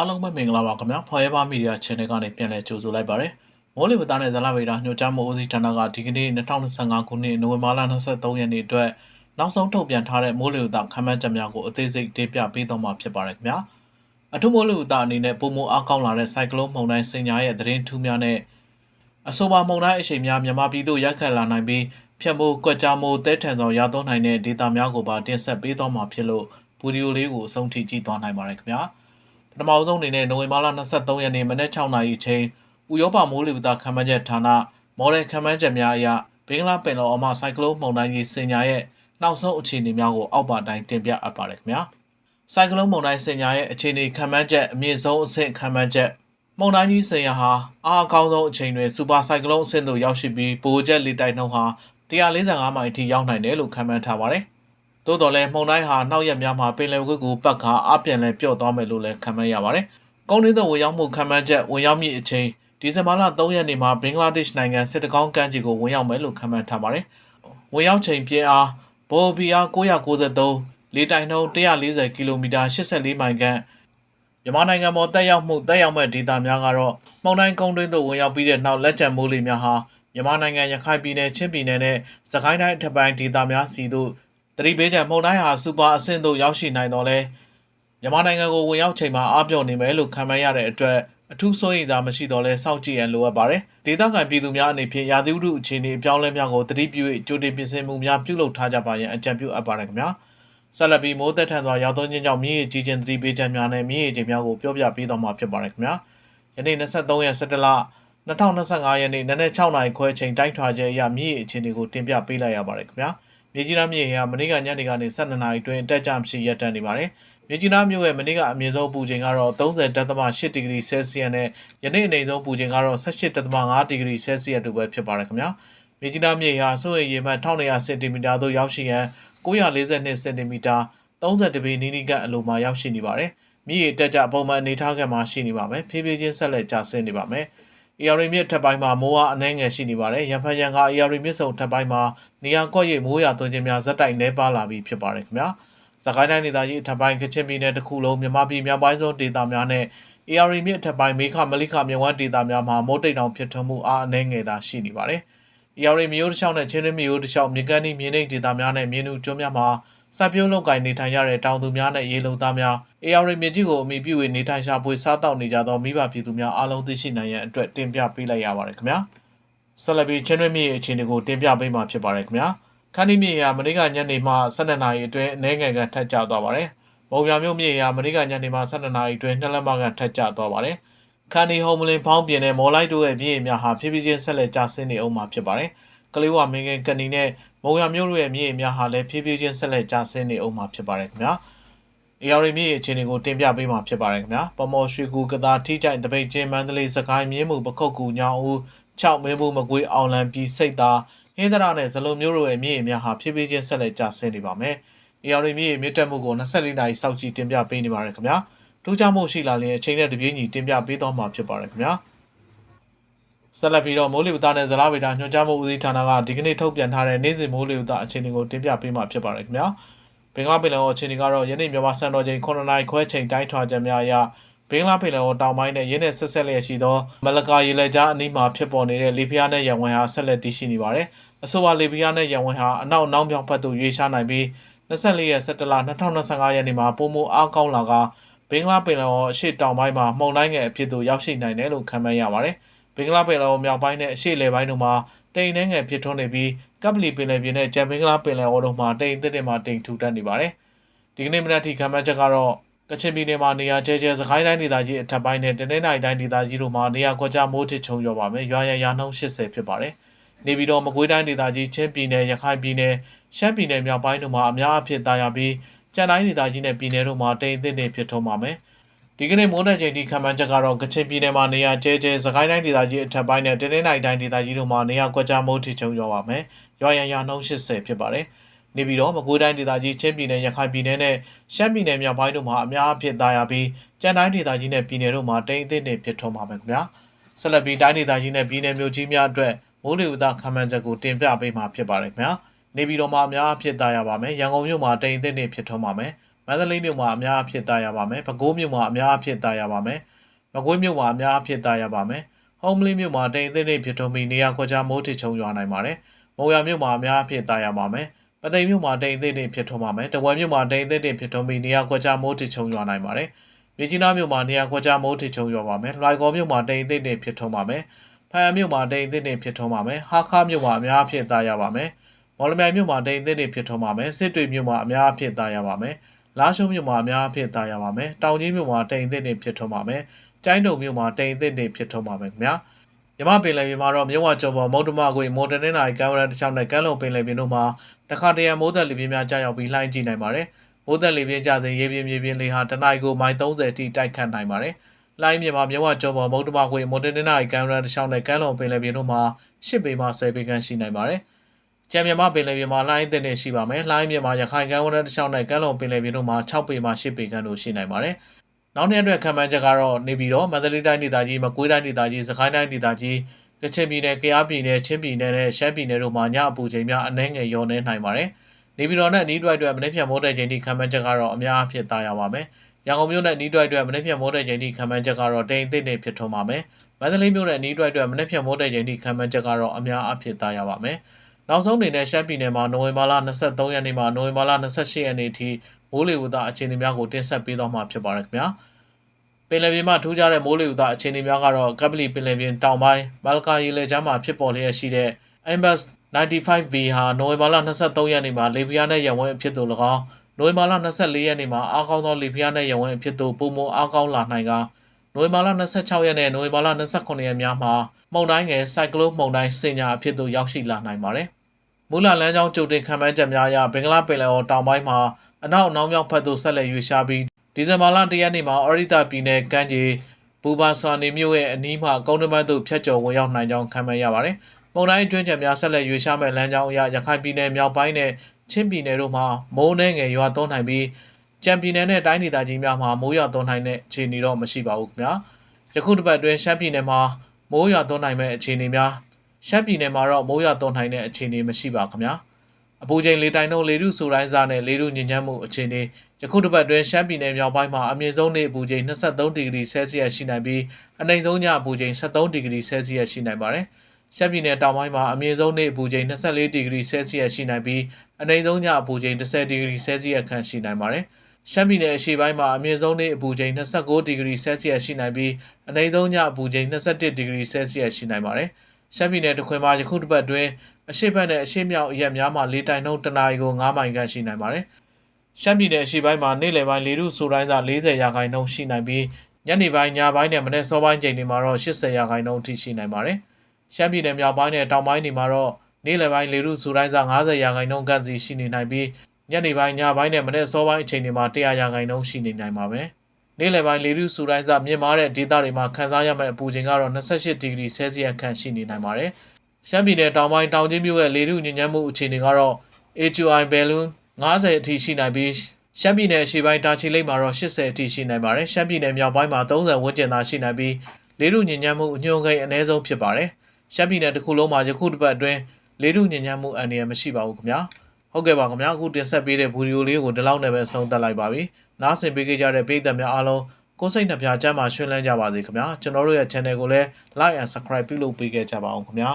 အားလုံးပဲမင်္ဂလာပါခင်ဗျာ Forever Media Channel ကနေပြန်လည်ကြိုဆိုလိုက်ပါရစေမိုးလေဝသနဲ့ဇလဗေဒညွှန်ကြားမှုဦးစီးဌာနကဒီကနေ့2025ခုနှစ်နိုဝင်ဘာလ23ရက်နေ့အတွက်နောက်ဆုံးထုတ်ပြန်ထားတဲ့မိုးလေဝသခန့်မှန်းချက်များကိုအသေးစိတ်တင်ပြပေးတော့မှာဖြစ်ပါတယ်ခင်ဗျာအထူးမိုးလေဝသအနေနဲ့ပုံမအားကောင်းလာတဲ့ဆိုင်ကလုန်းမုန်တိုင်းစင်ညာရဲ့သတင်းထူးများနဲ့အဆိုပါမုန်တိုင်းအရှိန်များမြန်မာပြည်သို့ရောက်ခတ်လာနိုင်ပြီးဖြတ်မိုးကွက်ကြားမိုးတဲထန်ဆောင်ရသွန်းနိုင်တဲ့ဒေတာများကိုပါတင်ဆက်ပေးတော့မှာဖြစ်လို့ဗီဒီယိုလေးကိုအဆုံးထိကြည့်သွားနိုင်ပါတယ်ခင်ဗျာ ပထမဆုံးအနေနဲ့နိုဝင်ဘာလ23ရက်နေ့မနက်6:00နာရီချိန်ဥရောပမိုးလေဝသခန့်မှန်းချက်ဌာနမော်ဒယ်ခန့်မှန်းချက်များအရဘင်္ဂလားပင်လယ်အော်မှဆိုင်ကလုန်းမုန်တိုင်းကြီးစင်ညာရဲ့နောက်ဆုံးအခြေအနေများကိုအောက်ပါတိုင်းတင်ပြအပ်ပါတယ်ခင်ဗျာဆိုင်ကလုန်းမုန်တိုင်းစင်ညာရဲ့အခြေအနေခန့်မှန်းချက်အမြင့်ဆုံးအဆင့်ခန့်မှန်းချက်မုန်တိုင်းကြီးစင်ညာဟာအားအကောင်းဆုံးအချိန်တွင်စူပါဆိုင်ကလုန်းအဆင့်သို့ရောက်ရှိပြီးပိုကျက်လေတိုက်နှုန်းဟာ145မိုင်အထိရောက်နိုင်တယ်လို့ခန့်မှန်းထားပါတယ် သို့တော်လည်းမှုန်တိုင်းဟာနှောက်ရက်များမှာပင်လယ်ကွေ့ကိုပတ်ခါအပြန်လဲပြော့သွားမယ်လို့လည်းခန့်မှန်းရပါတယ်။ကုန်းရင်းသောဝင်ရောက်မှုခန့်မှန်းချက်ဝင်ရောက်မြင့်အချိန်ဒီဇင်ဘာလ3ရက်နေ့မှာဘင်္ဂလားဒေ့ရှ်နိုင်ငံစစ်တကောင်းကမ်းခြေကိုဝင်ရောက်မယ်လို့ခန့်မှန်းထားပါတယ်။ဝင်ရောက်ချိန်ပြင်းအားဘော်ဘီအား993လေတိုင်နှုန်း140ကီလိုမီတာ84မိုင်ခန့်မြန်မာနိုင်ငံပေါ်တက်ရောက်မှုတက်ရောက်မဲ့ဒေသများကတော့မှုန်တိုင်းကုန်းတွင်းသို့ဝင်ရောက်ပြီးတဲ့နောက်လက်ကျန်မိုးလေများဟာမြန်မာနိုင်ငံရခိုင်ပြည်နယ်ချင်းပြည်နယ်နဲ့စကိုင်းတိုင်းအထက်ပိုင်းဒေသများစီသို့ တတိပေးချက်မုန်တိုင်းဟာစူပါအဆင့်သို့ရောက်ရှိနိုင်တော့လဲမြန်မာနိုင်ငံကိုဝင်ရောက်ချိန်မှာအပြော့နေမယ်လို့ခံမှန်းရတဲ့အတွက်အထူးစိုးရိမ်သာမရှိတော့လဲစောင့်ကြည့်ရန်လိုအပ်ပါတယ်။ဒေသခံပြည်သူများအနေဖြင့်ရာသီဥတုအခြေအနေအပြောင်းအလဲများကိုသတိပြု၍ကြိုတင်ပြင်ဆင်မှုများပြုလုပ်ထားကြပါရန်အကြံပြုအပ်ပါတယ်ခင်ဗျာ။ဆက်လက်ပြီးမိုးသက်ထန်စွာရောက်သွန်းခြင်းကြောင့်မြင်းရည်ကြီးခြင်းသတိပေးချက်များနဲ့မြင်းရည်ခြင်းများကိုပြောပြပေးတော့မှာဖြစ်ပါတယ်ခင်ဗျာ။ယနေ့23ရက်17လ2025ရက်နေ့နနက်6နာရီခွဲချိန်တိုင်းထွာချက်အရမြင်းရည်အခြေအနေကိုတင်ပြပေးလိုက်ရပါတယ်ခင်ဗျာ။ မြေကြီးနားမြေဟာမနေ့ကညနေကနေ12နာရီတွင်တက်ကြမရှိရပ်တန့်နေပါတယ်။မြေကြီးနားမြို့ရဲ့မနေ့ကအမြင့်ဆုံးပူချိန်ကတော့30.8ဒီဂရီဆဲလ်စီယပ်နဲ့ယနေ့အနေဆုံးပူချိန်ကတော့18.5ဒီဂရီဆဲလ်စီယပ်တို့ပဲဖြစ်ပါတယ်ခင်ဗျာ။မြေကြီးနားမြေဟာစိုးရိမ်ရေမှတ်1200စင်တီမီတာသို့ရောက်ရှိရန်942စင်တီမီတာ30ပေနီးနီးကအလိုမှာရောက်ရှိနေပါတယ်။မြေရေတက်ကြပုံမှန်အနေထားခံမှာရှိနေပါမယ်။ဖြည်းဖြည်းချင်းဆက်လက်ကျဆင်းနေပါမယ်။ AR မြစ်ထပ်ပိုင်းမှာမိုးအားအနှဲငယ်ရှိနေပါတယ်။ရန်ဖန်ရန်က AR မြစ်စုံထပ်ပိုင်းမှာနေရာကွက်ရိပ်မိုးရွာသွန်းခြင်းများဇက်တိုက်နှဲပါလာပြီးဖြစ်ပါတယ်ခင်ဗျာ။စကိုင်းတိုင်းဒေသကြီးထပ်ပိုင်းကချင်ပြည်နယ်တစ်ခုလုံးမြန်မာပြည်မြောက်ပိုင်းဆုံးဒေသများနဲ့ AR မြစ်ထပ်ပိုင်းမေခမလိခမြဝန်းဒေသများမှာမိုးတိတ်တောင်ဖြစ်ထွန်းမှုအားအနှဲငယ်သာရှိနေပါတယ်။ AR မျိုးတစ်ချောင်းနဲ့ချင်းရင်းမျိုးတစ်ချောင်းမြေကမ်းဤမြေနိမ့်ဒေသများနဲ့မြေနုကျွန်းများမှာ စပ်ပြုံးလုံကင်နေထိုင်ကြတဲ့တောင်သူများနဲ့ရေလုံသားများ AR မြစ်ကြီးကိုအမိပြု၍နေထိုင်ရှာဖွေစားတောက်နေကြသောမိဘပြည်သူများအားလုံးသိရှိနိုင်ရန်အတွက်တင်ပြပေးလိုက်ရပါတယ်ခင်ဗျာဆက်လက်ပြီးချင်းတွင်းမြေအခြေအနေကိုတင်ပြပေးမှာဖြစ်ပါတယ်ခင်ဗျာခန်းဒီမြေရာမနေ့ကညနေမှ12နာရီအတွင်းအနေငယ်ကထက်ကျသွားပါတယ်မုံပြမြို့မြေရာမနေ့ကညနေမှ12နာရီအတွင်းနှစ်လက်မကထက်ကျသွားပါတယ်ခန်းဒီဟုံမလင်ဖောင်းပြင်းတဲ့မော်လိုက်တို့ရဲ့မြေများဟာဖြည်းဖြည်းချင်းဆက်လက်ကျဆင်းနေအောင်မှာဖြစ်ပါတယ် ကလေးဝမင်းငယ်ကနေနဲ့မုံရမျိုးတို့ရဲ့မြေအများဟာလည်းဖြည်းဖြည်းချင်းဆက်လက်ကျဆင်းနေအောင်မှာဖြစ်ပါတယ်ခင်ဗျာ။ AR မြေအခြေအနေကိုတင်ပြပေးမှာဖြစ်ပါတယ်ခင်ဗျာ။ပမော်ရွှေကူကတာထိကြိုင်တပိတ်ချင်းမန္တလေးစကိုင်းမြင်းမှုပခုတ်ကူညောင်ဦး6မင်းဘူးမကွေးအောင်လံပြည်စိတ်သားဟင်းသရနဲ့ဇလုံမျိုးတို့ရဲ့မြေအများဟာဖြည်းဖြည်းချင်းဆက်လက်ကျဆင်းနေပါမယ်။ AR မြေမြင့်တက်မှုကို24နာရီစောင့်ကြည့်တင်ပြပေးနေပါတယ်ခင်ဗျာ။ထူးခြားမှုရှိလာရင်အချိန်နဲ့တပြေးညီတင်ပြပေးသွားမှာဖြစ်ပါတယ်ခင်ဗျာ။ ဆက်လက်ပြီးတော့မိုးလေဝသနဲ့ဇလားဗေဒညွှန်ကြားမှုဦးစီးဌာနကဒီကနေ့ထုတ်ပြန်ထားတဲ့နေ့စဉ်မိုးလေဝသအခြေအနေကိုတင်ပြပေးမှာဖြစ်ပါတယ်ခင်ဗျာ။ဘင်္ဂလားပင်လယ်အော်အခြေအနေကတော့ယနေ့မြန်မာစံတော်ချိန်9နာရီခွဲချိန်တိုင်းထွာချက်များအရဘင်္ဂလားပင်လယ်အော်တောင်ပိုင်းနဲ့ရင်းနဲ့ဆက်ဆက်လျက်ရှိသောမလကာရေလက်ကြားအနီးမှာဖြစ်ပေါ်နေတဲ့လေပြင်းနဲ့ရံဝင်ဟာဆက်လက်တည်ရှိနေပါတယ်။အဆိုပါလေပြင်းနဲ့ရံဝင်ဟာအနောက်နောက်မြောက်ဘက်သို့ရွေ့ရှားနိုင်ပြီး24ရက်17လ2025ရက်နေ့မှာပုံမအားကောင်းလာကဘင်္ဂလားပင်လယ်အော်အရှေ့တောင်ပိုင်းမှာမှုန်တိုင်းငယ်အဖြစ်သို့ရောက်ရှိနိုင်တယ်လို့ခန့်မှန်းရပါတယ်။ ဘင်္ဂလားပင်လယ်အော်မြောက်ပိုင်းနဲ့အရှေ့လယ်ပိုင်းတို့မှာတိမ်နှဲငယ်ဖြစ်ထွန်းနေပြီးကပ်ပလီပင်လယ်ပြင်နဲ့ဂျမ်ဘင်္ဂလားပင်လယ်အော်တို့မှာတိမ်အသစ်တွေမှာတိမ်ထူထပ်နေပါတယ်။ဒီကနေ့မနက်ထိခန့်မှန်းချက်ကတော့ကချင်ပြည်နယ်မှာနေရာကျဲကျဲစကိုင်းတိုင်းဒေသကြီးအထက်ပိုင်းနဲ့တနင်္သာရီတိုင်းဒေသကြီးတို့မှာနေရာကွက်ကြားမိုးထစ်ချုံရွာပါမယ်။ရွာရရာနှုန်း80ဖြစ်ပါတယ်။နေပြီးတော့မကွေးတိုင်းဒေသကြီးချင်းပြည်နယ်ရခိုင်ပြည်နယ်ရှမ်းပြည်နယ်မြောက်ပိုင်းတို့မှာအများအဖြစ်တာယာပြီးကြံတိုင်းဒေသကြီးနဲ့ပြည်နယ်တို့မှာတိမ်အသစ်တွေဖြစ်ထွန်းပါမယ်။ ဒီကနေ့မိုးတဲ့ချိန်ထိခံမှန်းချက်ကတော့ကချင်ပြည်နယ်မှာနေရာကျဲကျဲစကိုင်းတိုင်းဒေသကြီးအထက်ပိုင်းနဲ့တနင်္သာရီတိုင်းဒေသကြီးတို့မှာနေရာကွက်ကြားမိုးထစ်ချုံရွာပါမယ်။ရွာရန်ရာနှုန်း80ဖြစ်ပါတယ်။နေပြီးတော့မကွေးတိုင်းဒေသကြီးချင်းပြည်နယ်ရခိုင်ပြည်နယ်နဲ့ရှမ်းပြည်နယ်မြောက်ပိုင်းတို့မှာအများအဖြစ်သားရပြီးကြံတိုင်းဒေသကြီးနဲ့ပြည်နယ်တို့မှာတိမ်အသစ်တွေဖြစ်ထွန်းပါမယ်ခင်ဗျာ။ဆက်လက်ပြီးတိုင်းဒေသကြီးနဲ့ပြည်နယ်မြို့ကြီးများအတွက်မိုးလေဝသခံမှန်းချက်ကိုတင်ပြပေးမှာဖြစ်ပါတယ်ခင်ဗျာ။နေပြီးတော့မှအများအဖြစ်သားရပါမယ်။ရန်ကုန်မြို့မှာတိမ်အသစ်တွေဖြစ်ထွန်းပါမယ်။ မန္တလေးမြို့မှာအများအဖြစ်သားရပါမယ်ပဲခူးမြို့မှာအများအဖြစ်သားရပါမယ်မကွေးမြို့မှာအများအဖြစ်သားရပါမယ်ဟုံးမလင်းမြို့မှာတိမ်သိမ့်သိမ့်ဖြစ်ထုံပြီးနေရာခွဲခြားမိုးထစ်ချုံရွာနိုင်ပါတယ်မုံရမြို့မှာအများအဖြစ်သားရပါမယ်ပသိမ်မြို့မှာတိမ်သိမ့်သိမ့်ဖြစ်ထုံပါမယ်တဝယ်မြို့မှာတိမ်သိမ့်သိမ့်ဖြစ်ထုံပြီးနေရာခွဲခြားမိုးထစ်ချုံရွာနိုင်ပါတယ်မြကြီးနားမြို့မှာနေရာခွဲခြားမိုးထစ်ချုံရွာပါမယ်လွိုင်ကော်မြို့မှာတိမ်သိမ့်သိမ့်ဖြစ်ထုံပါမယ်ဖန်မြို့မှာတိမ်သိမ့်သိမ့်ဖြစ်ထုံပါမယ်ဟာခါမြို့မှာအများအဖြစ်သားရပါမယ်မော်လမြိုင်မြို့မှာတိမ်သိမ့်တွေဖြစ်ထွန်းပါမယ်စစ်တွေမြို့မှာအများအဖြစ်သားရပါမယ် လာရှုံးမြို့မှာအများအဖြစ်သားရပါမယ်တောင်ကြီးမြို့မှာတိမ်သိမ့်တွေဖြစ်ထွန်းပါမယ်ကျိုင်းတုံမြို့မှာတိမ်သိမ့်တွေဖြစ်ထွန်းပါမယ်ခင်ဗျာမြမပင်လယ်ပြင်မှာတော့မြဝကျော်ပေါ်မုတ်တမကွေမော်တနင်္လာရီကမ်းဝရတစ်ချောင်းနဲ့ကမ်းလုံပင်လယ်ပြင်တို့မှာတခါတရံမိုးသက်လေပြင်းများကြာရောက်ပြီးလှိုင်းကြည့်နိုင်ပါတယ်မိုးသက်လေပြင်းကြစဉ်ရေပြင်းမြေပြင်းလေဟာတနအီကိုမိုင်30တိတိုက်ခတ်နိုင်ပါတယ်လိုင်းမြေမှာမြဝကျော်ပေါ်မုတ်တမကွေမော်တနင်္လာရီကမ်းဝရတစ်ချောင်းနဲ့ကမ်းလုံပင်လယ်ပြင်တို့မှာ10ပေမှ10ပေခန့်ရှိနိုင်ပါတယ် ကျမ်းမြမပင်လယ်ပြင်မှာလှိုင်းအသင့်နဲ့ရှိပါမယ်။လှိုင်းမြေမှာရခိုင်ကမ်းဝရတစ်ချောင်းနဲ့ကမ်းလုံပင်လယ်ပြင်တို့မှာ6ပေမှ10ပေခန့်တို့ရှိနိုင်ပါတယ်။နောက်နေ့အတွက်ခံမှန်းချက်ကတော့နေပြီးတော့မန္တလေးတိုင်းဒေသကြီးမကွေးတိုင်းဒေသကြီးစကိုင်းတိုင်းဒေသကြီးကချင်ပြည်နယ်၊ကယားပြည်နယ်၊ချင်းပြည်နယ်နဲ့ရှမ်းပြည်နယ်တို့မှာညအပူချိန်များအနည်းငယ်လျော့နေနိုင်ပါတယ်။နေပြည်တော်နဲ့နီးတွိုက်အတွက်မနေ့ဖြန်မိုးတဲ့ချိန်ထိခံမှန်းချက်ကတော့အများအဖြစ်သားရပါမယ်။ရန်ကုန်မြို့နဲ့နီးတွိုက်အတွက်မနေ့ဖြန်မိုးတဲ့ချိန်ထိခံမှန်းချက်ကတော့တိမ်အသင့်တွေဖြစ်ထွန်းပါမယ်။မန္တလေးမြို့နဲ့နီးတွိုက်အတွက်မနေ့ဖြန်မိုးတဲ့ချိန်ထိခံမှန်းချက်ကတော့အများအဖြစ်သားရပါမယ်။ နောက်ဆုံးအနေနဲ့ရှမ်းပြည်နယ်မှာနိုဝင်ဘာလ23ရက်နေ့မှနိုဝင်ဘာလ28ရက်နေ့ထိမိုးလေဝသအခြေအနေများကိုတင်ဆက်ပေးသွားမှာဖြစ်ပါတယ်ခင်ဗျာပင်လယ်ပြင်မှာထူးခြားတဲ့မိုးလေဝသအခြေအနေများကတော့ကပလီပင်လယ်ပြင်တောင်ပိုင်းမလကာရေလေကြားမှာဖြစ်ပေါ်လျက်ရှိတဲ့ Airbus 95V ဟာနိုဝင်ဘာလ23ရက်နေ့မှာလေပြင်းနဲ့ရဝဲအဖြစ်သို့၎င်းနိုဝင်ဘာလ24ရက်နေ့မှာအားကောင်းသောလေပြင်းနဲ့ရဝဲအဖြစ်သို့ပုံမအားကောင်းလာနိုင်ကနိုဝင်ဘာလ26ရက်နဲ့နိုဝင်ဘာလ29ရက်များမှာမုန်တိုင်းငယ်စိုက်ကလုန်းမုန်တိုင်းစင်ညာအဖြစ်သို့ရောက်ရှိလာနိုင်ပါတယ် မူလလမ်းကြောင်းကြိုတင်ခံမှန်းချက်များအရဘင်္ဂလားပင်လယ်အော်တောင်ပိုင်းမှာအနောက်အနောက်မြောက်ဘက်သို့ဆက်လက်ရွေ့ရှားပြီးဒီဇင်ဘာလ၁ရက်နေ့မှာအော်ရီတာပြည်နယ်ကမ်းခြေဘူဘာဆွာနေမြို့ရဲ့အနီးမှကုန်းတမတ်သို့ဖျက်ကျော်ဝင်ရောက်နိုင်ကြောင်းခံမှန်းရပါတယ်။မုန်တိုင်းအတွင်းချက်များဆက်လက်ရွေ့ရှားမဲ့လမ်းကြောင်းအရရခိုင်ပြည်နယ်မြောက်ပိုင်းနဲ့ချင်းပြည်နယ်တို့မှာမိုးနှဲငယ်ရွာသွန်းနိုင်ပြီးကြံပြည်နယ်နဲ့တိုင်းဒေသကြီးများမှာမိုးရွာသွန်းနိုင်တဲ့အခြေအနေတော့မရှိပါဘူးခင်ဗျာ။ယခုတစ်ပတ်အတွင်းရှမ်းပြည်နယ်မှာမိုးရွာသွန်းနိုင်မဲ့အခြေအနေများ ရှမ်းပြည်နယ်မှာတော့မိုးရွာသွန်းနိုင်တဲ့အခြေအနေမရှိပါခင်ဗျာအပူချိန်လေတိုင်နှုန်းလေထုဆိုတိုင်းစားနဲ့လေထုညဉ့်ညမ်းမှုအခြေအနေယခုတစ်ပတ်တွင်ရှမ်းပြည်နယ်မြောက်ပိုင်းမှာအမြင့်ဆုံးနေ့အပူချိန်23ဒီဂရီဆဲလ်စီယပ်ရှိနိုင်ပြီးအနိမ့်ဆုံးညအပူချိန်73ဒီဂရီဆဲလ်စီယပ်ရှိနိုင်ပါတယ်ရှမ်းပြည်နယ်တောင်ပိုင်းမှာအမြင့်ဆုံးနေ့အပူချိန်24ဒီဂရီဆဲလ်စီယပ်ရှိနိုင်ပြီးအနိမ့်ဆုံးညအပူချိန်10ဒီဂရီဆဲလ်စီယပ်ခန့်ရှိနိုင်ပါတယ်ရှမ်းပြည်နယ်အရှေ့ပိုင်းမှာအမြင့်ဆုံးနေ့အပူချိန်29ဒီဂရီဆဲလ်စီယပ်ရှိနိုင်ပြီးအနိမ့်ဆုံးညအပူချိန်21ဒီဂရီဆဲလ်စီယပ်ရှိနိုင်ပါတယ် ရှမ်းပြည်နယ်တခွင်မှာယခုတစ်ပတ်တွင်အရှိတ်ဘက်နဲ့အရှိတ်မြောက်အရက်များမှာလေတိုင်နှုန်းတနာရီကို9မိုင်ခန့်ရှိနိုင်ပါတယ်။ရှမ်းပြည်နယ်အရှိပိုင်းမှာနေ့လယ်ပိုင်းလေထုဆိုတိုင်းသာ40ရာခိုင်နှုန်းရှိနိုင်ပြီးညနေပိုင်းညပိုင်းနဲ့မနေ့စောပိုင်းချိန်တွေမှာတော့80ရာခိုင်နှုန်းအထိရှိနိုင်ပါတယ်။ရှမ်းပြည်နယ်မြောက်ပိုင်းနဲ့တောင်ပိုင်းတွေမှာတော့နေ့လယ်ပိုင်းလေထုဆိုတိုင်းသာ90ရာခိုင်နှုန်းခန့်စီရှိနေနိုင်ပြီးညနေပိုင်းညပိုင်းနဲ့မနေ့စောပိုင်းအချိန်တွေမှာ100ရာခိုင်နှုန်းရှိနေနိုင်ပါမယ်။ နေ့လယ်ပိုင်းလေထုစူတိုင်းစမြင့်မားတဲ့ဒေသတွေမှာခန်းစားရမယ့်အပူချိန်ကတော့28ဒီဂရီဆဲလ်စီယပ်ခန့်ရှိနေနိုင်ပါတယ်။ရှမ်းပြည်နယ်တောင်ပိုင်းတောင်ကြီးမြို့ရဲ့လေထုညဉ့်ညမ်းမှုအခြေအနေကတော့ AQI balloon 90အထိရှိနိုင်ပြီးရှမ်းပြည်နယ်အရှေ့ပိုင်းတာချီလိတ်မှာတော့80အထိရှိနိုင်ပါတယ်။ရှမ်းပြည်နယ်မြောက်ပိုင်းမှာ30ဝန်းကျင်သာရှိနိုင်ပြီးလေထုညဉ့်ညမ်းမှုအညွှန်းကိန်းအနည်းဆုံးဖြစ်ပါတယ်။ရှမ်းပြည်နယ်တစ်ခုလုံးမှာယခုတစ်ပတ်အတွင်းလေထုညဉ့်ညမ်းမှုအန္တရာယ်မရှိပါဘူးခင်ဗျာ။ဟုတ်ကဲ့ပါခင်ဗျာအခုတင်ဆက်ပေးတဲ့ဗီဒီယိုလေးကိုဒီလောက်နဲ့ပဲဆုံးသက်လိုက်ပါပြီ နားဆင်ပေးကြတဲ့ပရိသတ်များအားလုံးကိုယ်စိတ်နှပြကျမ်းမာရွှင်လန်းကြပါစေခင်ဗျာကျွန်တော်တို့ရဲ့ channel ကိုလည်း like and subscribe ပြုလုပ်ပေးခဲ့ကြပါအောင်ခင်ဗျာ